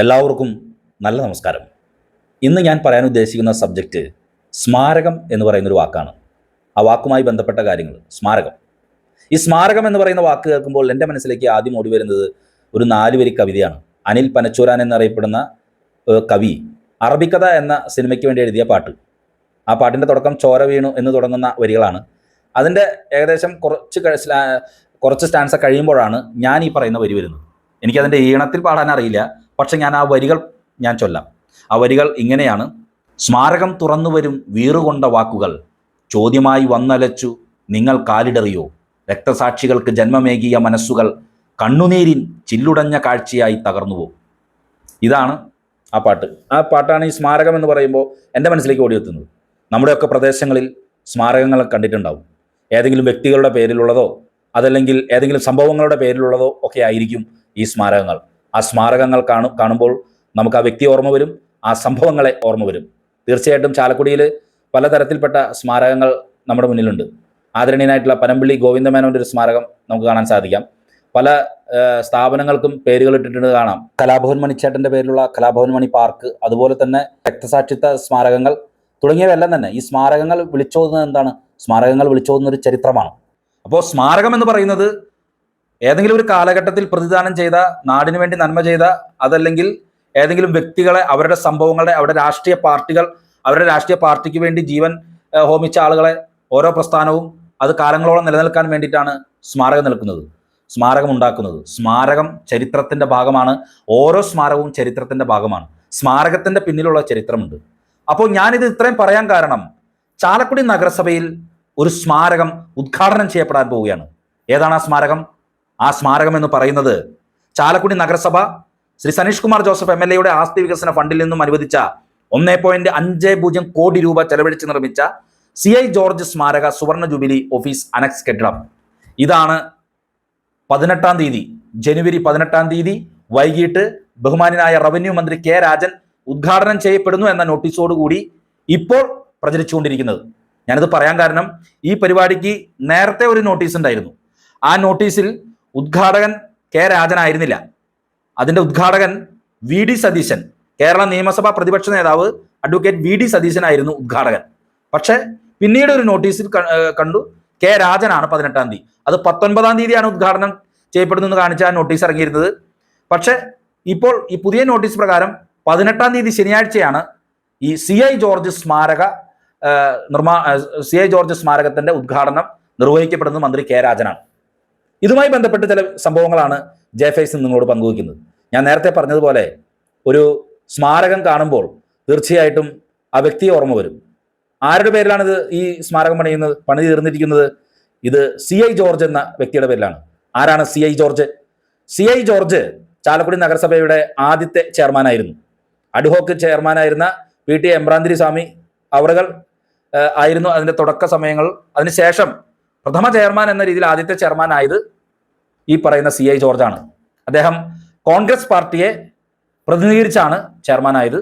എല്ലാവർക്കും നല്ല നമസ്കാരം. ഇന്ന് ഞാൻ പറയാൻ ഉദ്ദേശിക്കുന്ന സബ്ജക്റ്റ് സ്മാരകം എന്ന് പറയുന്നൊരു വാക്കാണ്. ആ വാക്കുമായി ബന്ധപ്പെട്ട കാര്യങ്ങൾ സ്മാരകം. ഈ സ്മാരകം എന്ന് പറയുന്ന വാക്ക് കേൾക്കുമ്പോൾ എന്റെ മനസ്സിലേക്ക് ആദ്യം ഓടി വരുന്നത് ഒരു നാല് വരി കവിതയാണ്. അനിൽ പനച്ചൂരാൻ എന്നറിയപ്പെടുന്ന കവി അറബിക്കഥ എന്ന സിനിമയ്ക്ക് വേണ്ടി എഴുതിയ പാട്ട്. ആ പാട്ടിന്റെ തുടക്കം ചോര വീണു എന്ന് തുടങ്ങുന്ന വരികളാണ്. അതിന്റെ ഏകദേശം കുറച്ച് കുറച്ച് സ്റ്റാൻസ കഴിയുമ്പോഴാണ് ഞാൻ ഈ പറയുന്ന വരി വരുന്നത്. എനിക്കതിന്റെ ഈണത്തിൽ പാടാൻ അറിയില്ല. പക്ഷെ ഞാൻ ആ വരികൾ ഞാൻ ചൊല്ലാം. ആ വരികൾ ഇങ്ങനെയാണ്. സ്മാരകം തുറന്നു വരും വീറുകൊണ്ട വാക്കുകൾ. ചോദ്യമായി വന്നലച്ചു നിങ്ങൾ കാലിടറിയോ? രക്തസാക്ഷികൾക്ക് ജന്മമേകിയ മനസ്സുകൾ കണ്ണുനീരിൻ ചില്ലുടഞ്ഞ കാഴ്ചയായി തകർന്നുവോ? ഇതാണ് ആ പാട്ട്. ആ പാട്ടാണ് ഈ സ്മാരകം എന്ന് പറയുമ്പോൾ എന്റെ മനസ്സിലേക്ക് ഓടിയെത്തുന്നത്. നമ്മുടെയൊക്കെ പ്രദേശങ്ങളിൽ സ്മാരകങ്ങൾ കണ്ടിട്ടുണ്ടാവും. ഏതെങ്കിലും വ്യക്തികളുടെ പേരിലുള്ളതോ അതല്ലെങ്കിൽ ഏതെങ്കിലും സംഭവങ്ങളുടെ പേരിലുള്ളതോ ഒക്കെ ആയിരിക്കും ഈ സ്മാരകങ്ങൾ. ആ സ്മാരകങ്ങൾ കാണു കാണുമ്പോൾ നമുക്ക് ആ വ്യക്തി ഓർമ്മ വരും ആ സംഭവങ്ങളെ ഓർമ്മ വരും. തീർച്ചയായിട്ടും ചാലക്കുടിയിൽ പലതരത്തിൽപ്പെട്ട സ്മാരകങ്ങൾ നമ്മുടെ മുന്നിലുണ്ട്. ആദരണീയനായിട്ടുള്ള പനമ്പിള്ളി ഗോവിന്ദമേനോന്റെ ഒരു സ്മാരകം നമുക്ക് കാണാൻ സാധിക്കാം. പല സ്ഥാപനങ്ങൾക്കും പേരുകൾ ഇട്ടിട്ടുണ്ട് കാണാം. കലാഭവൻ മണിച്ചേട്ടന്റെ പേരിലുള്ള കലാഭവൻ മണി പാർക്ക് അതുപോലെ തന്നെ രക്തസാക്ഷിത്വ സ്മാരകങ്ങൾ തുടങ്ങിയവയെല്ലാം തന്നെ ഈ സ്മാരകങ്ങൾ വിളിച്ചോതുന്നത് എന്താണ്? സ്മാരകങ്ങൾ വിളിച്ചോതുന്ന ഒരു ചരിത്രമാണ്. അപ്പോൾ സ്മാരകം എന്ന് പറയുന്നത് ഏതെങ്കിലും ഒരു കാലഘട്ടത്തിൽ പ്രതിദാനം ചെയ്ത നാടിനു വേണ്ടി നന്മ ചെയ്ത അതല്ലെങ്കിൽ ഏതെങ്കിലും വ്യക്തികളെ അവരുടെ സംഭവങ്ങളെ അവരുടെ രാഷ്ട്രീയ പാർട്ടികൾ അവരുടെ രാഷ്ട്രീയ പാർട്ടിക്ക് വേണ്ടി ജീവൻ ഹോമിച്ച ആളുകളെ ഓരോ പ്രസ്ഥാനവും അത് കാലങ്ങളോളം നിലനിൽക്കാൻ വേണ്ടിയിട്ടാണ് സ്മാരകം നിൽക്കുന്നത്. സ്മാരകം ഉണ്ടാക്കുന്നത്. സ്മാരകം ചരിത്രത്തിന്റെ ഭാഗമാണ്. ഓരോ സ്മാരകവും ചരിത്രത്തിന്റെ ഭാഗമാണ്. സ്മാരകത്തിന്റെ പിന്നിലുള്ള ചരിത്രമുണ്ട്. അപ്പോൾ ഞാനിത് ഇത്രയും പറയാൻ കാരണം ചാലക്കുടി നഗരസഭയിൽ ഒരു സ്മാരകം ഉദ്ഘാടനം ചെയ്യപ്പെടാൻ പോവുകയാണ്. ഏതാണ് ആ സ്മാരകം? ആ സ്മാരകം എന്ന് പറയുന്നത് ചാലക്കുടി നഗരസഭ ശ്രീ സനീഷ് കുമാർ ജോസഫ് എം എൽ എയുടെ ആസ്തി വികസന ഫണ്ടിൽ നിന്നും അനുവദിച്ച ഒന്നേ പോയിന്റ് അഞ്ച് പൂജ്യം കോടി രൂപ ചെലവഴിച്ച് നിർമ്മിച്ച സി ഐ ജോർജ് സ്മാരക സുവർണ ജൂബിലി ഓഫീസ് അനക്സ് കെട്ടിടം. ഇതാണ് പതിനെട്ടാം തീയതി ജനുവരി പതിനെട്ടാം തീയതി വൈകിട്ട് ബഹുമാനായ റവന്യൂ മന്ത്രി കെ രാജൻ ഉദ്ഘാടനം ചെയ്യപ്പെടുന്നു എന്ന നോട്ടീസോടുകൂടി ഇപ്പോൾ പ്രചരിച്ചുകൊണ്ടിരിക്കുന്നത്. ഞാനിത് പറയാൻ കാരണം ഈ പരിപാടിക്ക് നേരത്തെ ഒരു നോട്ടീസ് ഉണ്ടായിരുന്നു. ആ നോട്ടീസിൽ ഉദ്ഘാടകൻ കെ രാജനായിരുന്നില്ല. അതിന്റെ ഉദ്ഘാടകൻ വി ഡി സതീശൻ കേരള നിയമസഭാ പ്രതിപക്ഷ നേതാവ് അഡ്വക്കേറ്റ് വി ഡി സതീശനായിരുന്നു ഉദ്ഘാടകൻ. പക്ഷേ പിന്നീട് ഒരു നോട്ടീസിൽ കണ്ടു കെ രാജനാണ് പതിനെട്ടാം തീയതി. അത് പത്തൊൻപതാം തീയതിയാണ് ഉദ്ഘാടനം ചെയ്യപ്പെടുന്നതെന്ന് കാണിച്ച നോട്ടീസ് ഇറങ്ങിയിരുന്നത്. പക്ഷേ ഇപ്പോൾ ഈ പുതിയ നോട്ടീസ് പ്രകാരം പതിനെട്ടാം തീയതി ശനിയാഴ്ചയാണ് ഈ സി ഐ ജോർജ് സ്മാരക നിർമ്മാ സി ഐ ജോർജ് സ്മാരകത്തിന്റെ ഉദ്ഘാടനം നിർവഹിക്കപ്പെടുന്നത് മന്ത്രി കെ രാജനാണ്. ഇതുമായി ബന്ധപ്പെട്ട് ചില സംഭവങ്ങളാണ് ജെ ഫൈസ് നിങ്ങളോട് പങ്കുവയ്ക്കുന്നത്. ഞാൻ നേരത്തെ പറഞ്ഞതുപോലെ ഒരു സ്മാരകം കാണുമ്പോൾ തീർച്ചയായിട്ടും ആ വ്യക്തിയെ ഓർമ്മ വരും. ആരുടെ പേരിലാണ് ഇത് ഈ സ്മാരകം പണിയുന്നത് പണി തീർന്നിരിക്കുന്നത്? ഇത് സി ഐ ജോർജ് എന്ന വ്യക്തിയുടെ പേരിലാണ്. ആരാണ് C I George? C I George Chalakudy നഗരസഭയുടെ ആദ്യത്തെ ചെയർമാനായിരുന്നു. അഡ്ഹോക്ക് ചെയർമാനായിരുന്ന പി ടി എംബ്രാന്തിരി സ്വാമി അവറുകൾ ആയിരുന്നു അതിന്റെ തുടക്ക സമയങ്ങൾ. അതിനുശേഷം പ്രഥമ ചെയർമാൻ എന്ന രീതിയിൽ ആദ്യത്തെ ചെയർമാൻ ആയത് ഈ പറയുന്ന സി ഐ ജോർജാണ്. അദ്ദേഹം കോൺഗ്രസ് പാർട്ടിയെ പ്രതിനിധീകരിച്ചാണ് ചെയർമാൻ ആയത്.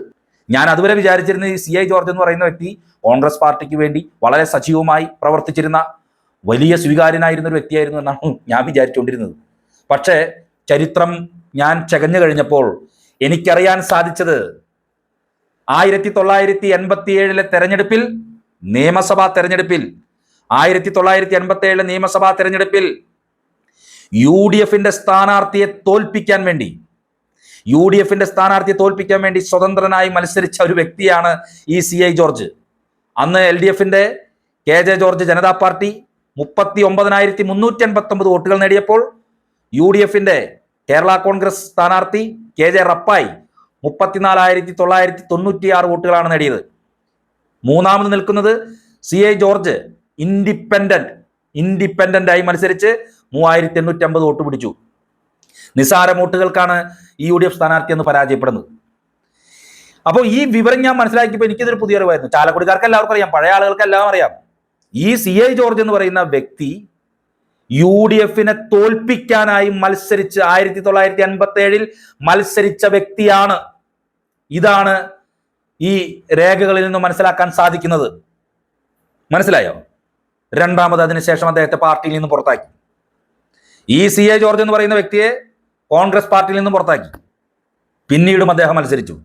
ഞാൻ അതുവരെ വിചാരിച്ചിരുന്ന ഈ സി ഐ ജോർജ് എന്ന് പറയുന്ന വ്യക്തി കോൺഗ്രസ് പാർട്ടിക്ക് വേണ്ടി വളരെ സജീവമായി പ്രവർത്തിച്ചിരുന്ന വലിയ സ്വീകാര്യനായിരുന്ന ഒരു വ്യക്തിയായിരുന്നു എന്നാണ് ഞാൻ വിചാരിച്ചുകൊണ്ടിരുന്നത്. പക്ഷേ ചരിത്രം ഞാൻ ചകഞ്ഞു കഴിഞ്ഞപ്പോൾ എനിക്കറിയാൻ സാധിച്ചത് ആയിരത്തി തൊള്ളായിരത്തി എൺപത്തി ഏഴിലെ തെരഞ്ഞെടുപ്പിൽ നിയമസഭാ തെരഞ്ഞെടുപ്പിൽ ആയിരത്തി തൊള്ളായിരത്തി എൺപത്തി ഏഴിലെ നിയമസഭാ തെരഞ്ഞെടുപ്പിൽ യു ഡി എഫിന്റെ സ്ഥാനാർത്ഥിയെ തോൽപ്പിക്കാൻ വേണ്ടി യു ഡി എഫിന്റെ സ്ഥാനാർത്ഥിയെ തോൽപ്പിക്കാൻ വേണ്ടി സ്വതന്ത്രനായി മത്സരിച്ച ഒരു വ്യക്തിയാണ് ഈ സി ഐ ജോർജ്. അന്ന് എൽ ഡി എഫിന്റെ K J George Janata party മുപ്പത്തി ഒമ്പതിനായിരത്തി മുന്നൂറ്റി എൺപത്തി ഒമ്പത് വോട്ടുകൾ നേടിയപ്പോൾ യു ഡി എഫിന്റെ കേരള കോൺഗ്രസ് സ്ഥാനാർത്ഥി കെ ജെ റപ്പായി മുപ്പത്തിനാലായിരത്തി തൊള്ളായിരത്തി തൊണ്ണൂറ്റിയാറ് വോട്ടുകളാണ് നേടിയത്. മൂന്നാമത് നിൽക്കുന്നത് C I George independent independent ആയി മത്സരിച്ച് മൂവായിരത്തി എണ്ണൂറ്റി അമ്പത് വോട്ട് പിടിച്ചു. നിസാര വോട്ടുകൾക്കാണ് ഈ യു ഡി എഫ് സ്ഥാനാർത്ഥി എന്ന് പരാജയപ്പെടുന്നത്. അപ്പോൾ ഈ വിവരം ഞാൻ മനസ്സിലാക്കിയപ്പോൾ എനിക്കിതൊരു പുതിയ അറിവായിരുന്നു. ചാലക്കുടിക്കാർക്ക് എല്ലാവർക്കും അറിയാം പഴയ ആളുകൾക്ക് എല്ലാം അറിയാം. ഈ സി ഐ ജോർജ് എന്ന് പറയുന്ന വ്യക്തി യു ഡി എഫിനെ തോൽപ്പിക്കാനായി മത്സരിച്ച് ആയിരത്തി തൊള്ളായിരത്തി അൻപത്തി ഏഴിൽ മത്സരിച്ച വ്യക്തിയാണ്. ഇതാണ് ഈ രേഖകളിൽ നിന്ന് മനസ്സിലാക്കാൻ സാധിക്കുന്നത്. മനസ്സിലായോ? രണ്ടാമത് അതിനുശേഷം അദ്ദേഹത്തെ പാർട്ടിയിൽ നിന്ന് പുറത്താക്കി. ഈ സി എ ജോർജ് എന്ന് പറയുന്ന വ്യക്തിയെ കോൺഗ്രസ് പാർട്ടിയിൽ നിന്ന് പുറത്താക്കി. പിന്നീടും അദ്ദേഹം മത്സരിച്ചു.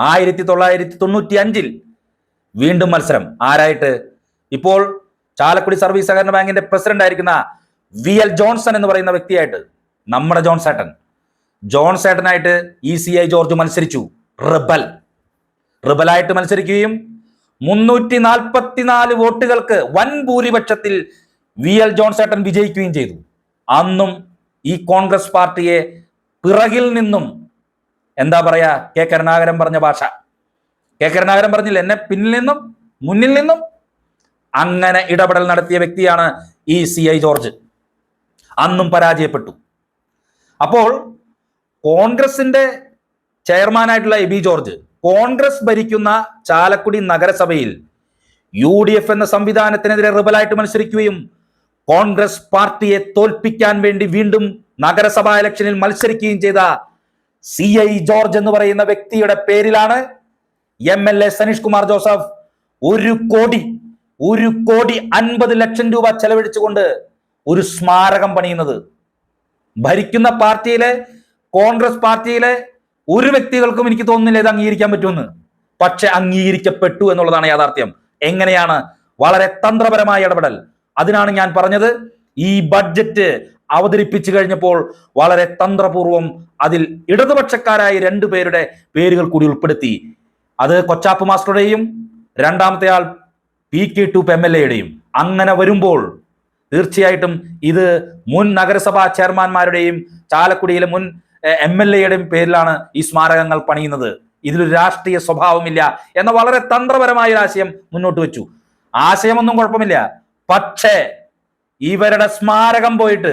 ആയിരത്തി തൊള്ളായിരത്തി തൊണ്ണൂറ്റി അഞ്ചിൽ വീണ്ടും മത്സരം. ആരായിട്ട്? ഇപ്പോൾ ചാലക്കുടി സർവീസ് സഹകരണ ബാങ്കിന്റെ പ്രസിഡന്റ് ആയിരിക്കുന്ന വി എൽ ജോൺസൺ എന്ന് പറയുന്ന വ്യക്തിയായിട്ട് നമ്മുടെ ജോൺസേട്ടൻ ജോൺസേട്ടനായിട്ട് ഇ സി ഐ ജോർജ് മത്സരിച്ചു. റിബൽ. റിബലായിട്ട് മത്സരിക്കുകയും മുന്നൂറ്റി നാൽപ്പത്തിനാല് വോട്ടുകൾക്ക് വൻ ഭൂരിപക്ഷത്തിൽ വി എൽ ജോൺസേട്ടൻ വിജയിക്കുകയും ചെയ്തു. അന്നും ഈ കോൺഗ്രസ് പാർട്ടിയെ പിറകിൽ നിന്നും എന്താ പറയാ കെ കരുണാകരൻ പറഞ്ഞ ഭാഷ. കെ കരുണാകരൻ പറഞ്ഞില്ല എന്നെ പിന്നിൽ നിന്നും മുന്നിൽ നിന്നും അങ്ങനെ ഇടപെടൽ നടത്തിയ വ്യക്തിയാണ് ഈ സി ഐ ജോർജ്. അന്നും പരാജയപ്പെട്ടു. അപ്പോൾ കോൺഗ്രസിന്റെ ചെയർമാനായിട്ടുള്ള എ ബി ജോർജ് കോൺഗ്രസ് ഭരിക്കുന്ന ചാലക്കുടി നഗരസഭയിൽ യു ഡി എഫ് എന്ന സംവിധാനത്തിനെതിരെ റിബലായിട്ട് മത്സരിക്കുകയും കോൺഗ്രസ് പാർട്ടിയെ തോൽപ്പിക്കാൻ വേണ്ടി വീണ്ടും നഗരസഭാ ഇലക്ഷനിൽ മത്സരിക്കുകയും ചെയ്ത സി ഐ ജോർജ് എന്ന് പറയുന്ന വ്യക്തിയുടെ പേരിലാണ് M L A Saneesh Kumar Joseph ഒരു കോടി ഒരു കോടി അൻപത് ലക്ഷം രൂപ ചെലവഴിച്ചുകൊണ്ട് ഒരു സ്മാരകം പണിയുന്നത്. ഭരിക്കുന്ന പാർട്ടിയിലെ കോൺഗ്രസ് പാർട്ടിയിലെ ഒരു വ്യക്തികൾക്കും എനിക്ക് തോന്നുന്നില്ല ഇത് അംഗീകരിക്കാൻ പറ്റുമെന്ന്. പക്ഷെ അംഗീകരിക്കപ്പെട്ടു എന്നുള്ളതാണ് യാഥാർത്ഥ്യം. എങ്ങനെയാണ്? വളരെ തന്ത്രപരമായ ഇടപെടൽ. അതിനാണ് ഞാൻ പറഞ്ഞത് ഈ ബഡ്ജറ്റ് അവതരിപ്പിച്ചു കഴിഞ്ഞപ്പോൾ വളരെ തന്ത്രപൂർവം അതിൽ ഇടതുപക്ഷക്കാരായ രണ്ടു പേരുടെ പേരുകൾ കൂടി ഉൾപ്പെടുത്തി. അത് കൊച്ചാപ്പ് മാസ്റ്ററുടെയും രണ്ടാമത്തെ ആൾ P K to M L എയുടെയും. അങ്ങനെ വരുമ്പോൾ തീർച്ചയായിട്ടും ഇത് മുൻ നഗരസഭാ ചെയർമാൻമാരുടെയും ചാലക്കുടിയിലെ മുൻ എം എൽ എയുടെയും പേരിലാണ് ഈ സ്മാരകങ്ങൾ പണിയുന്നത്. ഇതിലൊരു രാഷ്ട്രീയ സ്വഭാവമില്ല എന്ന വളരെ തന്ത്രപരമായ ഒരു ആശയം മുന്നോട്ട് വെച്ചു. ആശയമൊന്നും കുഴപ്പമില്ല. പക്ഷേ ഇവരുടെ സ്മാരകം പോയിട്ട്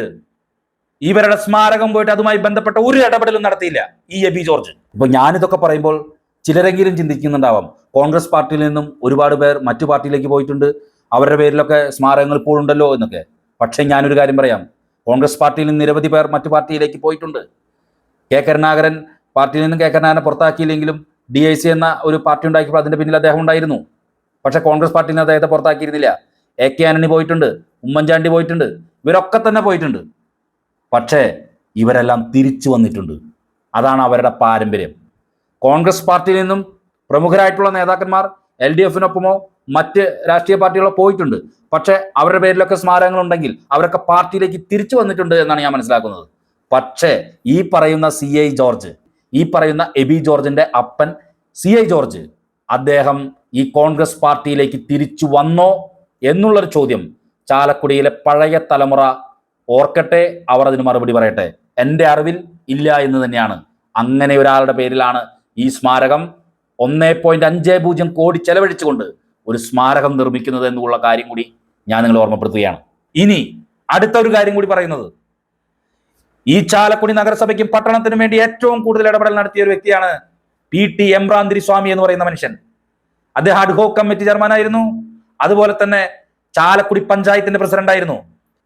ഇവരുടെ സ്മാരകം പോയിട്ട് അതുമായി ബന്ധപ്പെട്ട ഒരു ഇടപെടലും നടത്തിയില്ല ഈ എ ബി ജോർജ്. ഇപ്പൊ ഞാനിതൊക്കെ പറയുമ്പോൾ ചിലരെങ്കിലും ചിന്തിക്കുന്നുണ്ടാവാം. കോൺഗ്രസ് പാർട്ടിയിൽ നിന്നും ഒരുപാട് പേർ മറ്റു പാർട്ടിയിലേക്ക് പോയിട്ടുണ്ട്. അവരുടെ പേരിലൊക്കെ സ്മാരകങ്ങൾ ഇപ്പോഴുണ്ടല്ലോ എന്നൊക്കെ. പക്ഷേ ഞാനൊരു കാര്യം പറയാം. കോൺഗ്രസ് പാർട്ടിയിൽ നിന്ന് നിരവധി പേർ മറ്റു പാർട്ടിയിലേക്ക് പോയിട്ടുണ്ട്. കെ കരുണാകരൻ പാർട്ടിയിൽ നിന്നും കെ കരുണാകരനെ പുറത്താക്കിയില്ലെങ്കിലും ഡി ഐ സി എന്ന ഒരു പാർട്ടി ഉണ്ടാക്കിയപ്പോൾ അതിന്റെ പിന്നിൽ അദ്ദേഹം ഉണ്ടായിരുന്നു. പക്ഷേ കോൺഗ്രസ് പാർട്ടിയിൽ നിന്ന് അദ്ദേഹത്തെ പുറത്താക്കിയിരുന്നില്ല. എ കെ ആന്റണി പോയിട്ടുണ്ട് ഉമ്മൻചാണ്ടി പോയിട്ടുണ്ട് ഇവരൊക്കെ തന്നെ പോയിട്ടുണ്ട്. പക്ഷേ ഇവരെല്ലാം തിരിച്ചു വന്നിട്ടുണ്ട്. അതാണ് അവരുടെ പാരമ്പര്യം. കോൺഗ്രസ് പാർട്ടിയിൽ നിന്നും പ്രമുഖരായിട്ടുള്ള നേതാക്കന്മാർ എൽ ഡി എഫിനൊപ്പമോ മറ്റ് രാഷ്ട്രീയ പാർട്ടികളോ പോയിട്ടുണ്ട്. പക്ഷേ അവരുടെ പേരിലൊക്കെ സ്മാരകങ്ങളുണ്ടെങ്കിൽ അവരൊക്കെ പാർട്ടിയിലേക്ക് തിരിച്ചു വന്നിട്ടുണ്ട് എന്നാണ് ഞാൻ മനസ്സിലാക്കുന്നത്. പക്ഷേ ഈ പറയുന്ന സി ഐ ജോർജ് ഈ പറയുന്ന എബി ജോർജിന്റെ അപ്പൻ സി ഐ ജോർജ് അദ്ദേഹം ഈ കോൺഗ്രസ് പാർട്ടിയിലേക്ക് തിരിച്ചു വന്നോ എന്നുള്ളൊരു ചോദ്യം ചാലക്കുടിയിലെ പഴയ തലമുറ ഓർക്കട്ടെ അവർ അതിന് മറുപടി പറയട്ടെ. എന്റെ അറിവിൽ ഇല്ല എന്ന് തന്നെയാണ്. അങ്ങനെ ഒരാളുടെ പേരിലാണ് ഈ സ്മാരകം ഒന്നേ പോയിന്റ് അഞ്ച് പൂജ്യം കോടി ചെലവഴിച്ചുകൊണ്ട് ഒരു സ്മാരകം നിർമ്മിക്കുന്നത് എന്നുള്ള കാര്യം കൂടി ഞാൻ നിങ്ങളെ ഓർമ്മപ്പെടുത്തുകയാണ്. ഇനി അടുത്ത ഒരു കാര്യം കൂടി പറയുന്നത്. ഈ ചാലക്കുടി നഗരസഭയ്ക്കും പട്ടണത്തിനും വേണ്ടി ഏറ്റവും കൂടുതൽ ഇടപെടൽ നടത്തിയ ഒരു വ്യക്തിയാണ് പി ടി എംറാന്തിരി സ്വാമി എന്ന് പറയുന്ന മനുഷ്യൻ. അദ്ദേഹം അഡ്ഹോ കമ്മിറ്റി ചെയർമാനായിരുന്നു അതുപോലെ തന്നെ ചാലക്കുടി പഞ്ചായത്തിന്റെ പ്രസിഡന്റായിരുന്നു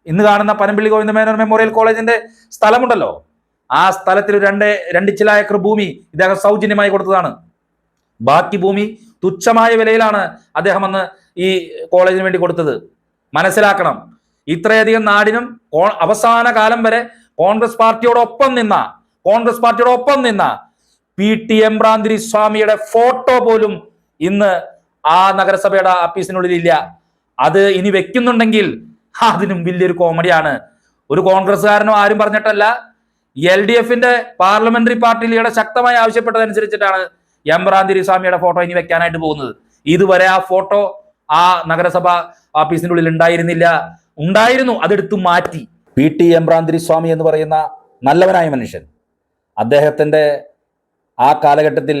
ഇന്ന് കാണുന്ന പനമ്പിള്ളി ഗോവിന്ദ മേനോൻ മെമ്മോറിയൽ കോളേജിന്റെ സ്ഥലമുണ്ടല്ലോ. ആ സ്ഥലത്തിൽ രണ്ട് രണ്ട് ചില ഏക്കർ ഭൂമി ഇദ്ദേഹം സൗജന്യമായി കൊടുത്തതാണ്. ബാക്കി ഭൂമി തുച്ഛമായ വിലയിലാണ് അദ്ദേഹം അന്ന് ഈ കോളേജിന് വേണ്ടി കൊടുത്തത്. മനസ്സിലാക്കണം. ഇത്രയധികം നാടിനും അവസാന കാലം വരെ കോൺഗ്രസ് പാർട്ടിയോടൊപ്പം നിന്ന കോൺഗ്രസ് പാർട്ടിയോടൊപ്പം നിന്ന പി ടി എംബ്രാന്തിരി സ്വാമിയുടെ ഫോട്ടോ പോലും ഇന്ന് ആ നഗരസഭയുടെ ആഫീസിനുള്ളിൽ ഇല്ല അത് ഇനി വെക്കുന്നുണ്ടെങ്കിൽ അതിനും വലിയൊരു കോമഡിയാണ്. ഒരു കോൺഗ്രസ്സുകാരനോ ആരും പറഞ്ഞിട്ടല്ല. എൽ ഡി എഫിന്റെ പാർലമെന്ററി പാർട്ടി ലീഡർ ശക്തമായി ആവശ്യപ്പെട്ടതനുസരിച്ചിട്ടാണ് എംബ്രാന്തിരി സ്വാമിയുടെ ഫോട്ടോ ഇനി വെക്കാനായിട്ട് പോകുന്നത്. ഇതുവരെ ആ ഫോട്ടോ ആ നഗരസഭ ഓഫീസിനുള്ളിൽ ഉണ്ടായിരുന്നില്ല. ഉണ്ടായിരുന്നു അതെടുത്തു മാറ്റി. പി ടി എംബ്രാന്തിരി സ്വാമി എന്ന് പറയുന്ന നല്ലവനായ മനുഷ്യൻ. അദ്ദേഹത്തിന്റെ ആ കാലഘട്ടത്തിൽ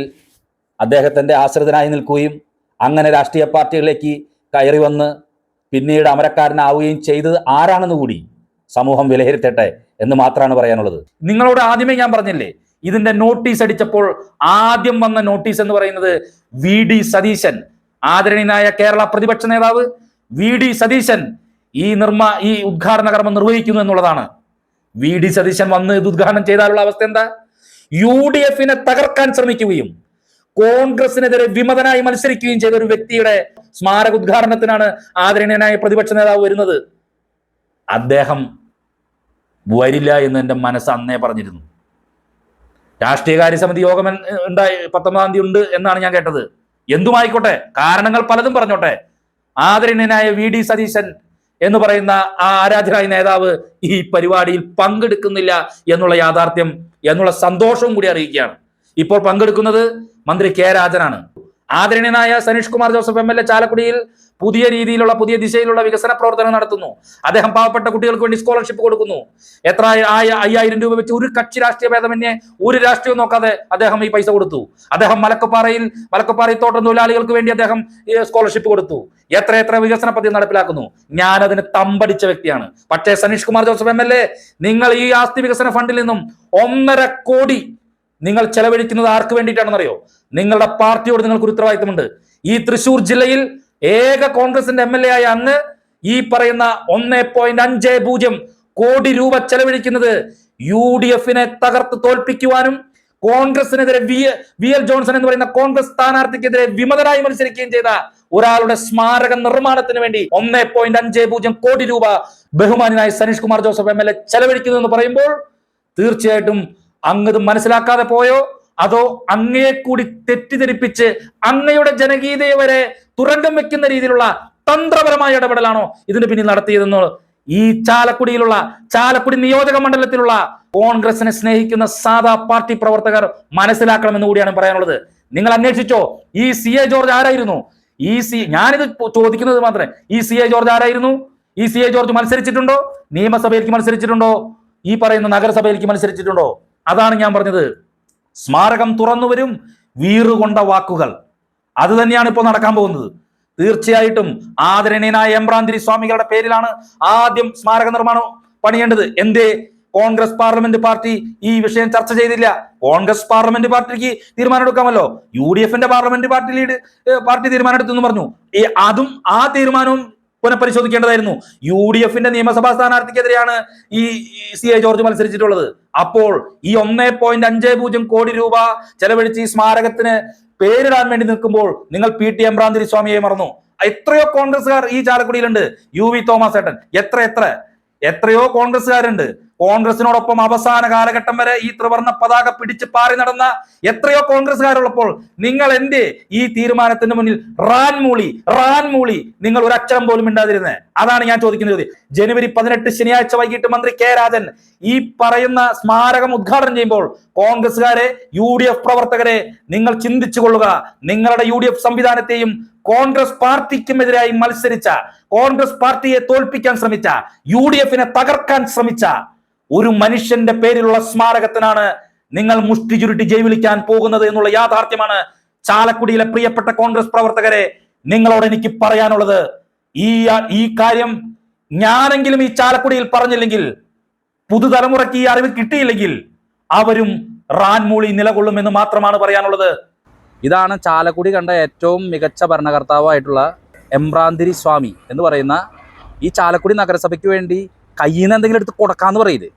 അദ്ദേഹത്തിന്റെ ആശ്രിതനായി നിൽക്കുകയും അങ്ങനെ രാഷ്ട്രീയ പാർട്ടികളിലേക്ക് കയറി വന്ന് പിന്നീട് അമരക്കാരനാവുകയും ചെയ്തത് ആരാണെന്ന് കൂടി സമൂഹം വിലയിരുത്തട്ടെ എന്ന് മാത്രമാണ് പറയാനുള്ളത്. നിങ്ങളോട് ആദ്യമേ ഞാൻ പറഞ്ഞില്ലേ ഇതിന്റെ നോട്ടീസ് അടിച്ചപ്പോൾ ആദ്യം വന്ന നോട്ടീസ് എന്ന് പറയുന്നത് വി ഡി സതീശൻ ആദരണീയനായ കേരള പ്രതിപക്ഷ നേതാവ് വി ഡി സതീശൻ ഈ നിർമ്മ ഈ ഉദ്ഘാടന കർമ്മം നിർവഹിക്കുന്നു എന്നുള്ളതാണ്. വി ഡി സതീശൻ വന്ന് ഇത് ഉദ്ഘാടനം ചെയ്താലുള്ള അവസ്ഥ എന്താ? യു ഡി എഫിനെ തകർക്കാൻ ശ്രമിക്കുകയും കോൺഗ്രസിനെതിരെ വിമതനായി മത്സരിക്കുകയും ചെയ്ത ഒരു വ്യക്തിയുടെ സ്മാരക ഉദ്ഘാടനത്തിനാണ് ആദരണീയനായ പ്രതിപക്ഷ നേതാവ് വരുന്നത്. അദ്ദേഹം വരില്ല എന്ന് എന്റെ മനസ്സ് അന്നേ പറഞ്ഞിരുന്നു. രാഷ്ട്രീയകാര്യ സമിതി യോഗം ഉണ്ടായി പത്തൊമ്പതാം തീയതി ഉണ്ട് എന്നാണ് ഞാൻ കേട്ടത്. എന്തുമായിക്കോട്ടെ? കാരണങ്ങൾ പലതും പറഞ്ഞോട്ടെ. ആദരണീയനായ വി ഡി സതീശൻ എന്ന് പറയുന്ന ആ ആരാധകായ നേതാവ് ഈ പരിപാടിയിൽ പങ്കെടുക്കുന്നില്ല എന്നുള്ള യാഥാർത്ഥ്യം എന്നുള്ള സന്തോഷവും കൂടി അറിയിക്കുകയാണ്. ഇപ്പോൾ പങ്കെടുക്കുന്നത് മന്ത്രി കെ രാജനാണ്. ആദരണീയനായ Saneesh Kumar Joseph M L A ചാലക്കുടിയിൽ പുതിയ രീതിയിലുള്ള പുതിയ ദിശയിലുള്ള വികസന പ്രവർത്തനം നടത്തുന്നു. അദ്ദേഹം പാവപ്പെട്ട കുട്ടികൾക്ക് വേണ്ടി സ്കോളർഷിപ്പ് കൊടുക്കുന്നു. എത്ര അയ്യായിരം രൂപ വെച്ച് ഒരു കക്ഷി രാഷ്ട്രീയ ഭേദമന്യേ ഒരു രാഷ്ട്രീയവും നോക്കാതെ അദ്ദേഹം ഈ പൈസ കൊടുത്തു. അദ്ദേഹം മലക്കപ്പാറയിൽ മലക്കപ്പാറയിൽ തോട്ടം തൊഴിലാളികൾക്ക് വേണ്ടി അദ്ദേഹം സ്കോളർഷിപ്പ് കൊടുത്തു. എത്ര എത്ര വികസന പദ്ധതി നടപ്പിലാക്കുന്നു? ഞാനതിന് തമ്പടിച്ച വ്യക്തിയാണ്. പക്ഷേ സനീഷ് കുമാർ ജോസഫ് എ നിങ്ങൾ ഈ ആസ്തി വികസന ഫണ്ടിൽ നിന്നും ഒന്നര കോടി നിങ്ങൾ ചെലവഴിക്കുന്നത് ആർക്ക് വേണ്ടിയിട്ടാണെന്നറിയോ? നിങ്ങളുടെ പാർട്ടിയോട് നിങ്ങൾക്ക് ഉത്തരവാദിത്തമുണ്ട്. ഈ തൃശൂർ ജില്ലയിൽ ഏക കോൺഗ്രസിന്റെ എം എൽ ആയ അന്ന് ഈ പറയുന്ന ഒന്നേ പോയിന്റ് അഞ്ച് പൂജ്യം കോടി രൂപ ചെലവഴിക്കുന്നത് യു ഡി എഫിനെ തകർത്ത് തോൽപ്പിക്കുവാനും കോൺഗ്രസിനെതിരെ വി വി എൽ ജോൺസൺ എന്ന് പറയുന്ന കോൺഗ്രസ് സ്ഥാനാർത്ഥിക്കെതിരെ വിമതരായി മത്സരിക്കുകയും ചെയ്ത ഒരാളുടെ സ്മാരക നിർമ്മാണത്തിന് വേണ്ടി ഒന്നേ പോയിന്റ് അഞ്ച് പൂജ്യം കോടി രൂപ ബഹുമാനായ Saneesh Kumar Joseph M L A ചെലവഴിക്കുന്നു എന്ന് പറയുമ്പോൾ തീർച്ചയായിട്ടും അങ്ങത് മനസ്സിലാക്കാതെ പോയോ? അതോ അങ്ങയെ കൂടി തെറ്റിദ്ധരിപ്പിച്ച് അങ്ങയുടെ ജനകീയതയെ വരെ തുരങ്കം വെക്കുന്ന രീതിയിലുള്ള തന്ത്രപരമായ ഇടപെടലാണോ ഇതിന് പിന്നിൽ നടത്തിയതെന്ന്? ഈ ചാലക്കുടിയിലുള്ള ചാലക്കുടി നിയോജക മണ്ഡലത്തിലുള്ള കോൺഗ്രസിനെ സ്നേഹിക്കുന്ന സാധാ പാർട്ടി പ്രവർത്തകർ മനസ്സിലാക്കണമെന്ന് കൂടിയാണ് പറയാനുള്ളത്. നിങ്ങൾ അന്വേഷിച്ചോ ഈ സി എ ജോർജ് ആരായിരുന്നു? ഈ സി ഞാനിത് ചോദിക്കുന്നത് മാത്രമേ ഈ സി എ ജോർജ് ആരായിരുന്നു? ഈ സി എ ജോർജ് മത്സരിച്ചിട്ടുണ്ടോ? നിയമസഭയിലേക്ക് മത്സരിച്ചിട്ടുണ്ടോ? ഈ പറയുന്ന നഗരസഭയിലേക്ക് മത്സരിച്ചിട്ടുണ്ടോ? അതാണ് ഞാൻ പറഞ്ഞത്. സ്മാരകം തുറന്നു വരും വീറുകൊണ്ട വാക്കുകൾ. അത് തന്നെയാണ് ഇപ്പോൾ നടക്കാൻ പോകുന്നത്. തീർച്ചയായിട്ടും ആദരണീയനായ എംബ്രാന്തിരി സ്വാമികളുടെ പേരിലാണ് ആദ്യം സ്മാരക നിർമ്മാണം പണിയേണ്ടത്. എന്തേ? കോൺഗ്രസ് പാർലമെന്റ് പാർട്ടി ഈ വിഷയം ചർച്ച ചെയ്തില്ല. കോൺഗ്രസ് പാർലമെന്റ് പാർട്ടിക്ക് തീരുമാനമെടുക്കാമല്ലോ. യു ഡി എഫിന്റെ പാർലമെന്റ് പാർട്ടി ലീഡ് പാർട്ടി തീരുമാനമെടുത്തു എന്ന് പറഞ്ഞു അതും ആ തീരുമാനവും പുനഃപരിശോധിക്കേണ്ടതായിരുന്നു. യു ഡി എഫിന്റെ നിയമസഭാ സ്ഥാനാർത്ഥിക്കെതിരെയാണ് ഈ സി എ ജോർജ് മത്സരിച്ചിട്ടുള്ളത്. അപ്പോൾ ഈ ഒന്നേ പോയിന്റ് അഞ്ച് പൂജ്യം കോടി രൂപ ചെലവഴിച്ച് ഈ സ്മാരകത്തിന് പേരിടാൻ വേണ്ടി നിൽക്കുമ്പോൾ നിങ്ങൾ പി ടി എംബ്രാന്തിരി സ്വാമിയെ മറന്നു. എത്രയോ കോൺഗ്രസ്സുകാർ ഈ ചാലക്കുടിയിലുണ്ട്. യു വി തോമസ് ഏട്ടൻ എത്ര എത്ര? എത്രയോ കോൺഗ്രസ്സുകാരുണ്ട്. കോൺഗ്രസിനോടൊപ്പം അവസാന കാലഘട്ടം വരെ ഈ ത്രിവർണ പതാക പിടിച്ച് പാറി നടന്ന എത്രയോ കോൺഗ്രസ്സുകാരുള്ളപ്പോൾ നിങ്ങൾ എന്റെ ഈ തീരുമാനത്തിന് മുന്നിൽ റാൻ മൂളി റാൻ മൂളി നിങ്ങൾ ഒരു പോലും ഇണ്ടാതിരുന്നത് അതാണ് ഞാൻ ചോദിക്കുന്ന ചോദ്യം. ജനുവരി പതിനെട്ട് ശനിയാഴ്ച വൈകിട്ട് മന്ത്രി കെ രാജൻ ഈ പറയുന്ന സ്മാരകം ഉദ്ഘാടനം ചെയ്യുമ്പോൾ കോൺഗ്രസ്സുകാരെ യു ഡി എഫ് പ്രവർത്തകരെ നിങ്ങൾ ചിന്തിച്ചു കൊള്ളുക നിങ്ങളുടെ യു ഡി എഫ് സംവിധാനത്തെയും കോൺഗ്രസ് പാർട്ടിക്കുമെതിരായി മത്സരിച്ച കോൺഗ്രസ് പാർട്ടിയെ തോൽപ്പിക്കാൻ ശ്രമിച്ച യു ഡി എഫിനെ തകർക്കാൻ ശ്രമിച്ച ഒരു മനുഷ്യന്റെ പേരിലുള്ള സ്മാരകത്തിനാണ് നിങ്ങൾ മുഷ്ടി ചുരുട്ടി ജൈവിളിക്കാൻ പോകുന്നത് എന്നുള്ള യാഥാർത്ഥ്യമാണ് ചാലക്കുടിയിലെ പ്രിയപ്പെട്ട കോൺഗ്രസ് പ്രവർത്തകരെ നിങ്ങളോട് എനിക്ക് പറയാനുള്ളത്. ഈ ഈ കാര്യം ഞാനെങ്കിലും ഈ ചാലക്കുടിയിൽ പറഞ്ഞില്ലെങ്കിൽ പുതുതലമുറയ്ക്ക് ഈ അറിവ് കിട്ടിയില്ലെങ്കിൽ അവരും റാൻമൂളി നിലകൊള്ളുമെന്ന് മാത്രമാണ് പറയാനുള്ളത്. ഇതാണ് ചാലക്കുടി കണ്ട ഏറ്റവും മികച്ച ഭരണകർത്താവായിട്ടുള്ള എംബ്രാന്തിരി സ്വാമി എന്ന് പറയുന്ന ഈ ചാലക്കുടി നഗരസഭയ്ക്ക് വേണ്ടി കയ്യിൽ നിന്ന് എന്തെങ്കിലും എടുത്ത് കൊടുക്കാന്ന് പറയില്ലേ?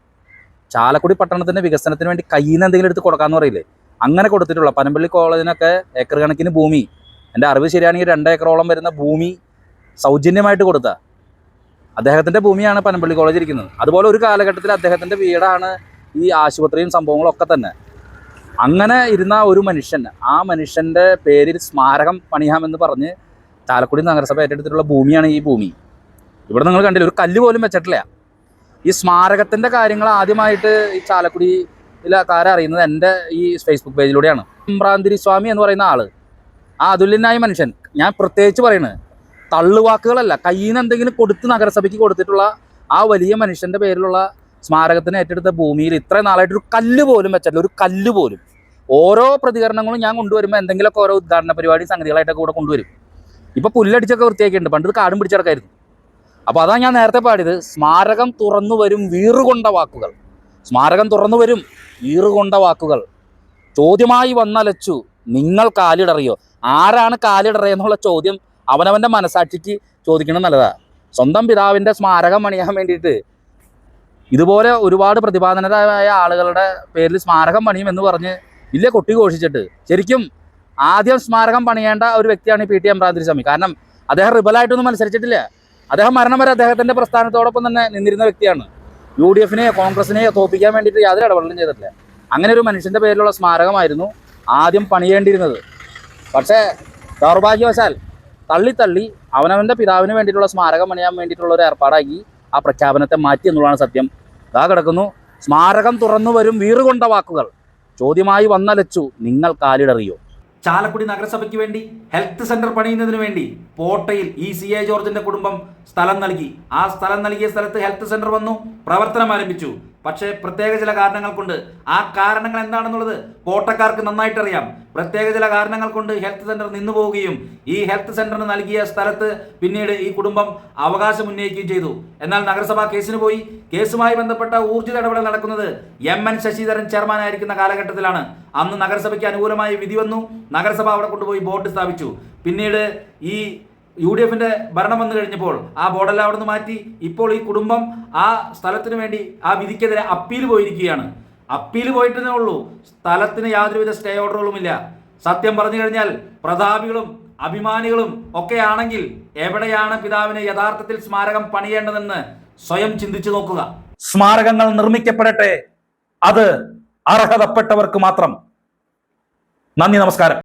ചാലക്കുടി പട്ടണത്തിന്റെ വികസനത്തിന് വേണ്ടി കയ്യിൽ നിന്ന് എന്തെങ്കിലും എടുത്ത് കൊടുക്കാന്ന് പറയില്ലേ? അങ്ങനെ കൊടുത്തിട്ടുള്ള പനമ്പള്ളി കോളേജിനൊക്കെ ഏക്കർ കണക്കിന് ഭൂമി എന്റെ അറിവ് ശരിയാണെങ്കിൽ രണ്ട് ഏക്കറോളം വരുന്ന ഭൂമി സൗജന്യമായിട്ട് കൊടുത്ത. അദ്ദേഹത്തിന്റെ ഭൂമിയാണ് പനമ്പള്ളി കോളേജ് ഇരിക്കുന്നത്. അതുപോലെ ഒരു കാലഘട്ടത്തിൽ അദ്ദേഹത്തിന്റെ വീടാണ് ഈ ആശുപത്രിയും സംഭവങ്ങളും ഒക്കെ തന്നെ. അങ്ങനെ ഇരുന്ന ഒരു മനുഷ്യൻ ആ മനുഷ്യന്റെ പേരിൽ സ്മാരകം പണിയാമെന്ന് പറഞ്ഞ് ചാലക്കുടി നഗരസഭ ഏറ്റെടുത്തിട്ടുള്ള ഭൂമിയാണ് ഈ ഭൂമി. ഇവിടെ നിങ്ങൾ കണ്ടില്ല ഒരു കല്ല് പോലും വെച്ചിട്ടില്ല. ഈ സ്മാരകത്തിന്റെ കാര്യങ്ങൾ ആദ്യമായിട്ട് ഈ ചാലക്കുടി ചാലക്കുടിയിലെ അറിയുന്നത് എന്റെ ഈ ഫേസ്ബുക്ക് പേജിലൂടെയാണ് ഇമ്രാന്തിരി സ്വാമി എന്ന് പറയുന്ന ആൾ. ആ അതുല്യനായ മനുഷ്യൻ. ഞാൻ പ്രത്യേകിച്ച് പറയുന്നത് തള്ളുവാക്കുകളല്ല കയ്യിൽ നിന്ന് എന്തെങ്കിലും കൊടുത്ത് നഗരസഭയ്ക്ക് കൊടുത്തിട്ടുള്ള ആ വലിയ മനുഷ്യന്റെ പേരിലുള്ള സ്മാരകത്തിന് ഏറ്റെടുത്ത ഭൂമിയിൽ ഇത്രയും നാളായിട്ട് ഒരു കല്ല് പോലും വെച്ചിട്ടില്ല ഒരു കല്ല് പോലും. ഓരോ പ്രതികരണങ്ങളും ഞാൻ കൊണ്ടുവരുമ്പോൾ എന്തെങ്കിലുമൊക്കെ ഓരോ ഉദ്ഘാടന പരിപാടി സംഗതികളായിട്ടൊക്കെ കൂടെ കൊണ്ടുവരും. ഇപ്പൊ പുല്ലടിച്ചൊക്കെ വൃത്തിയാക്കിയിട്ടുണ്ട്. പണ്ട് കാടും പിടിച്ചടക്കായിരുന്നു അപ്പോൾ അതാണ് ഞാൻ നേരത്തെ പാടിയത്. സ്മാരകം തുറന്നു വരും വീറുകൊണ്ട വാക്കുകൾ. സ്മാരകം തുറന്നു വരും വീറുകൊണ്ട വാക്കുകൾ. ചോദ്യമായി വന്നലച്ചു നിങ്ങൾ കാലിടറിയോ? ആരാണ് കാലിടറിയെന്നുള്ള ചോദ്യം അവനവന്റെ മനസാക്ഷിക്ക് ചോദിക്കണം നല്ലതാ. സ്വന്തം പിതാവിന്റെ സ്മാരകം പണിയാൻ വേണ്ടിയിട്ട് ഇതുപോലെ ഒരുപാട് പ്രതിപാദനരായ ആളുകളുടെ പേരിൽ സ്മാരകം പണിയും എന്ന് പറഞ്ഞ് വലിയ കൊട്ടി ഘോഷിച്ചിട്ട്. ശരിക്കും ആദ്യം സ്മാരകം പണിയേണ്ട ഒരു വ്യക്തിയാണ് പി ടി എം സ്വാമി കാരണം അദ്ദേഹം റിബലായിട്ടൊന്നും മത്സരിച്ചിട്ടില്ല. അദ്ദേഹം മരണം വരെ അദ്ദേഹത്തിന്റെ പ്രസ്ഥാനത്തോടൊപ്പം തന്നെ നിന്നിരുന്ന വ്യക്തിയാണ്. യു ഡി എഫിനെയോ കോൺഗ്രസിനെയോ തോപ്പിക്കാൻ വേണ്ടിയിട്ട് യാതൊരു ഇടപെടലും ചെയ്തിട്ടില്ല. അങ്ങനെ ഒരു മനുഷ്യന്റെ പേരിലുള്ള സ്മാരകമായിരുന്നു ആദ്യം പണിയേണ്ടിയിരുന്നത്. പക്ഷേ ദൗർഭാഗ്യവശാൽ തള്ളി തള്ളി അവനവന്റെ പിതാവിന് വേണ്ടിയിട്ടുള്ള സ്മാരകം പണിയാൻ വേണ്ടിയിട്ടുള്ള ഒരു ഏർപ്പാടാക്കി ആ പ്രഖ്യാപനത്തെ മാറ്റി എന്നുള്ളതാണ് സത്യം. ഇതാ കിടക്കുന്നു. സ്മാരകം തുറന്നു വരും വീറുകൊണ്ട വാക്കുകൾ. ചോദ്യമായി വന്നലച്ചു നിങ്ങൾ കാലിടറിയോ? ചാലക്കുടി നഗരസഭയ്ക്ക് വേണ്ടി ഹെൽത്ത് സെന്റർ പണിയുന്നതിന് വേണ്ടി പോട്ടയിൽ ഈ സി എ ജോർജിന്റെ കുടുംബം സ്ഥലം നൽകി. ആ സ്ഥലം നൽകിയ സ്ഥലത്ത് ഹെൽത്ത് സെന്റർ വന്നു പ്രവർത്തനം ആരംഭിച്ചു. പക്ഷേ പ്രത്യേക ചില കാരണങ്ങൾ കൊണ്ട് ആ കാരണങ്ങൾ എന്താണെന്നുള്ളത് കോട്ടക്കാർക്ക് നന്നായിട്ട് അറിയാം പ്രത്യേക ചില കാരണങ്ങൾ കൊണ്ട് ഹെൽത്ത് സെന്റർ നിന്നു പോവുകയും ഈ ഹെൽത്ത് സെന്ററിന് നൽകിയ സ്ഥലത്ത് പിന്നീട് ഈ കുടുംബം അവകാശം ഉന്നയിക്കുകയും ചെയ്തു. എന്നാൽ നഗരസഭ കേസിന് പോയി. കേസുമായി ബന്ധപ്പെട്ട ഊർജിത ഇടപെടൽ നടക്കുന്നത് എം എൻ ശശിധരൻ ചെയർമാനായിരിക്കുന്ന കാലഘട്ടത്തിലാണ്. അന്ന് നഗരസഭയ്ക്ക് അനുകൂലമായി വിധി വന്നു. നഗരസഭ അവിടെ കൊണ്ടുപോയി ബോർഡ് സ്ഥാപിച്ചു. പിന്നീട് ഈ യു ഡി എഫിന്റെ ഭരണം വന്നു കഴിഞ്ഞപ്പോൾ ആ ബോർഡെല്ലാം അവിടെ നിന്ന് മാറ്റി. ഇപ്പോൾ ഈ കുടുംബം ആ സ്ഥലത്തിന് വേണ്ടി ആ വിധിക്കെതിരെ അപ്പീൽ പോയിരിക്കുകയാണ്. അപ്പീൽ പോയിട്ടേ ഉള്ളൂ. സ്ഥലത്തിന് യാതൊരുവിധ സ്റ്റേ ഓർഡറുകളുമില്ല. സത്യം പറഞ്ഞു കഴിഞ്ഞാൽ പ്രതാപികളും അഭിമാനികളും ഒക്കെ ആണെങ്കിൽ എവിടെയാണ് പിതാവിന് യഥാർത്ഥത്തിൽ സ്മാരകം പണിയേണ്ടതെന്ന് സ്വയം ചിന്തിച്ചു നോക്കുക. സ്മാരകങ്ങൾ നിർമ്മിക്കപ്പെടട്ടെ. അത് അർഹതപ്പെട്ടവർക്ക് മാത്രം. നന്ദി നമസ്കാരം.